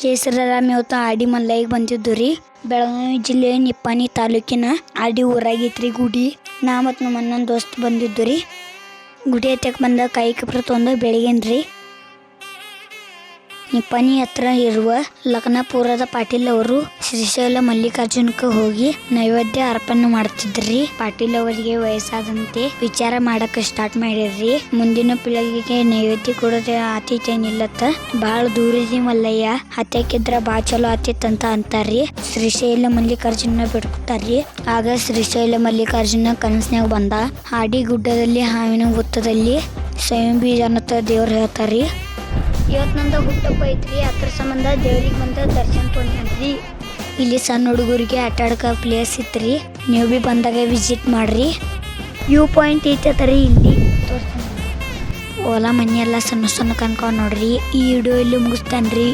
ಕೇಸರರಾಮ್ ಇವತ್ತು ಆಡಿ ಮಲ್ಲಯ್ಯಗೆ ಬಂದಿದ್ದು ರೀ. ಬೆಳಗಾವಿ ಜಿಲ್ಲೆ ನಿಪ್ಪಾಣಿ ತಾಲೂಕಿನ ಆಡಿ ಊರಾಗೈತ್ರಿ ಗುಡಿ. ನಾ ಮತ್ತು ನಮ್ಮ ಅಣ್ಣನ ದೋಸ್ತ್ ಬಂದಿದ್ದು ರೀ. ಗುಡಿ ಹತ್ತಕ್ಕೆ ಬಂದ ಕೈ ಕಪ್ರ ತೊಂದ ಬೆಳಗಿನ್ರಿ. ನಿಪ್ಪಾಣಿ ಹತ್ರ ಇರುವ ಲಗ್ನಪುರದ ಪಾಟೀಲ್ ಅವರು ಶ್ರೀಶೈಲ ಮಲ್ಲಿಕಾರ್ಜುನಕ್ಕೆ ಹೋಗಿ ನೈವೇದ್ಯ ಅರ್ಪಣೆ ಮಾಡ್ತಿದ್ರಿ. ಪಾಟೀಲ್ ಅವರಿಗೆ ವಯಸ್ಸಾದಂತೆ ವಿಚಾರ ಮಾಡಕ್ ಸ್ಟಾರ್ಟ್ ಮಾಡಿರ್ರಿ ಮುಂದಿನ ಪೀಳಿಗೆಗೆ ನೈವೇದ್ಯ ಕೊಡೋದೇ ಆತಿಥೇನಿಲ್ಲತ್ತ ಬಾಳ ದೂರದಿ ಮಲ್ಲಯ್ಯ, ಹತ್ಯಾಕಿದ್ರ ಬಾ ಚಲೋ ಆತಿತ್ತಂತ ಅಂತಾರ್ರಿ. ಶ್ರೀಶೈಲ ಮಲ್ಲಿಕಾರ್ಜುನ ಬಿಡ್ಕೊತಾರ್ರಿ. ಆಗ ಶ್ರೀಶೈಲ ಮಲ್ಲಿಕಾರ್ಜುನ ಕನಸ್ನ್ಯಾಗ ಬಂದ ಹಾಡಿ ಗುಡ್ಡದಲ್ಲಿ, ಹಾವಿನ ಗುತ್ತದಲ್ಲಿ ಸ್ವಯಂ ಬೀಜನತ್ತ ದೇವ್ರು ಹೇಳ್ತಾರ್ರಿ. ಇವತ್ತು ನಂದು ಹುಟ್ಟಪ್ಪ ಐತ್ರಿ. ಅದ್ರ ಸಂಬಂಧ ದೇವ್ರಿಗೆ ಬಂದ ದರ್ಶನ ತೊಗೊಂಡ್ರಿ ಇಲ್ಲಿ ಸಣ್ಣ ಹುಡುಗರಿಗೆ ಆಟ ಆಡಕ ಪ್ಲೇಸ್ ಇತ್ರಿ. ನೀವು ಬಿ ಬಂದಾಗ ವಿಸಿಟ್ ಮಾಡ್ರಿ. ವ್ಯೂ ಪಾಯಿಂಟ್ ಐತತ್ರಿ ಇಲ್ಲಿ. ತೋರಿಸ್ತೀನಿ. ಓಲಾ ಮನೆ ಎಲ್ಲ ಸಣ್ಣ ಸಣ್ಣ ಕನ್ಕೊಂಡ್ ನೋಡ್ರಿ. ಈ ವಿಡಿಯೋ ಇಲ್ಲಿ ಮುಗಿಸ್ತಾನ್ರಿ.